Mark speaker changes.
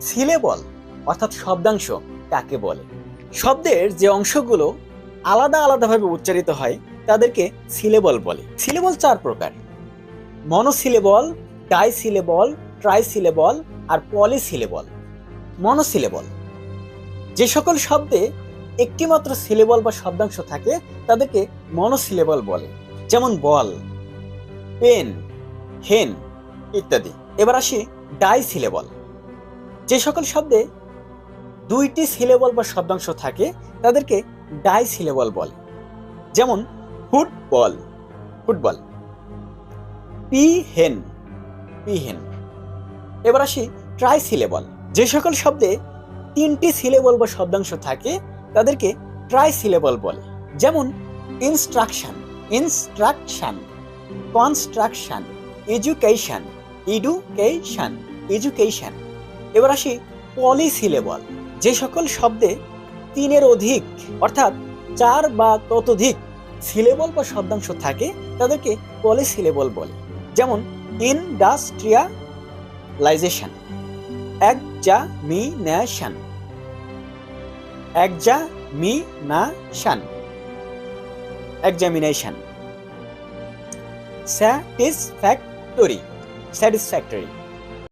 Speaker 1: Syllable অর্থাৎ শব্দাংশ, কাকে বলে? শব্দের যে অংশগুলো আলাদা আলাদাভাবে উচ্চারিত হয়, তাদেরকে সিলেবল বলে। সিলেবল চার প্রকার। মনোসিলেবল ডাইসিলেবল ট্রাইসিলেবল আর পলিসিলেবল মনোসিলেবল যে সকল শব্দে একটিমাত্র সিলেবল বা শব্দাংশ থাকে, তাদেরকে মনোসিলেবল বলে। যেমন বল, পেন, হেন ইত্যাদি। এবার আসি ডাই সিলেবল যে সকল শব্দে দুইটি সিলেবল বা শব্দাংশ থাকে, তাদেরকে ডাই সিলেবল বলে। যেমন ফুটবল ফুটবল পি হেন পি হেন এবার আসি ট্রাই সিলেবল যে সকল শব্দে তিনটি সিলেবল বা শব্দাংশ থাকে, তাদেরকে ট্রাই সিলেবল বলে। যেমন instruction instruction construction education education education এবার আসি পলিসিলেবল যে সকল শব্দে তিনের অধিক, অর্থাৎ চার বা ততোধিক সিলেবল বা শব্দাংশ থাকে, তাদেরকে পলিসিলেবল বলে। যেমন industrialisation examination examination examination satisfactory satisfactory.